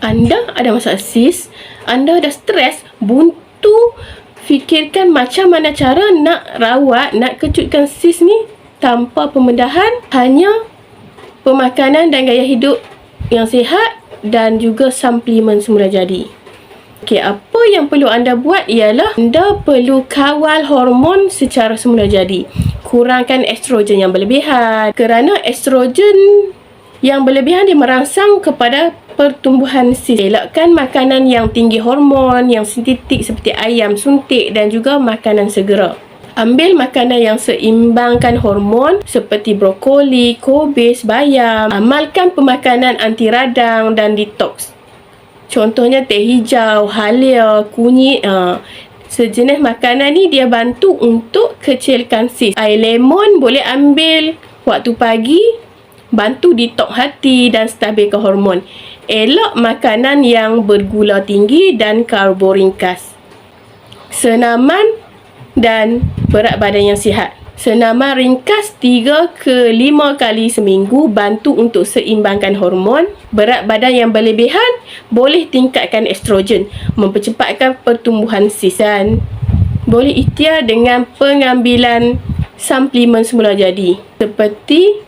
anda ada masalah sis, anda dah stres, buntu, fikirkan macam mana cara nak rawat, nak kecutkan sis ni tanpa pembedahan, hanya pemakanan dan gaya hidup yang sihat dan juga suplemen semula jadi. Okey, apa yang perlu anda buat ialah anda perlu kawal hormon secara semula jadi. Kurangkan estrogen yang berlebihan. Kerana estrogen yang berlebihan dia merangsang kepada pertumbuhan sis. Elakkan makanan yang tinggi hormon, yang sintetik seperti ayam suntik dan juga makanan segera. Ambil makanan yang seimbangkan hormon seperti brokoli, kobis, bayam. Amalkan pemakanan anti radang dan detox. Contohnya teh hijau, halia, kunyit. Uh, sejenis makanan ni dia bantu untuk kecilkan sis. Air lemon boleh ambil waktu pagi. Bantu detox hati dan stabilkan hormon. Elak makanan yang bergula tinggi dan karbo ringkas. Senaman dan berat badan yang sihat. Senaman ringkas 3 ke 5 kali seminggu bantu untuk seimbangkan hormon. Berat badan yang berlebihan boleh tingkatkan estrogen, mempercepatkan pertumbuhan sisan. Boleh ikhtiar dengan pengambilan suplemen semula jadi. Seperti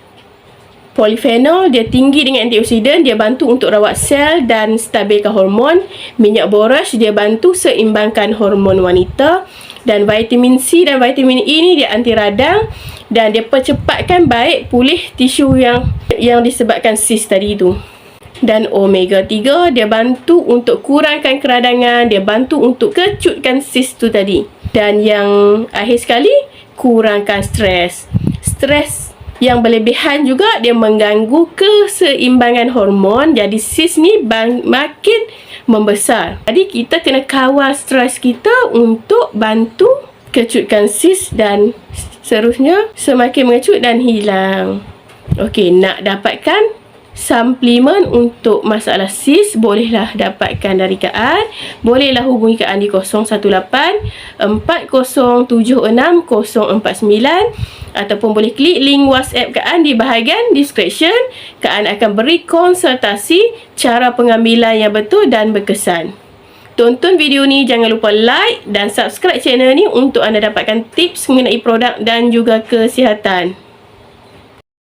Polifenol dia tinggi dengan antioksidan, dia bantu untuk rawat sel dan stabilkan hormon. Minyak boraj dia bantu seimbangkan hormon wanita dan vitamin C dan vitamin E ni dia anti radang dan dia percepatkan baik pulih tisu yang yang disebabkan sis tadi tu. Dan omega 3 dia bantu untuk kurangkan keradangan, dia bantu untuk kecutkan sis tu tadi. Dan yang akhir sekali kurangkan stres. Stres yang berlebihan juga dia mengganggu keseimbangan hormon jadi sis ni bang, makin membesar. Jadi kita kena kawal stres kita untuk bantu kecutkan sis dan seterusnya semakin mengecut dan hilang. Okey, nak dapatkan suplemen untuk masalah sis bolehlah dapatkan dari Kak An. Bolehlah hubungi Kak An di 018 4076 049 ataupun boleh klik link WhatsApp Kak An di bahagian description. Kak An akan beri konsultasi cara pengambilan yang betul dan berkesan. Tonton video ni jangan lupa like dan subscribe channel ni untuk anda dapatkan tips mengenai produk dan juga kesihatan.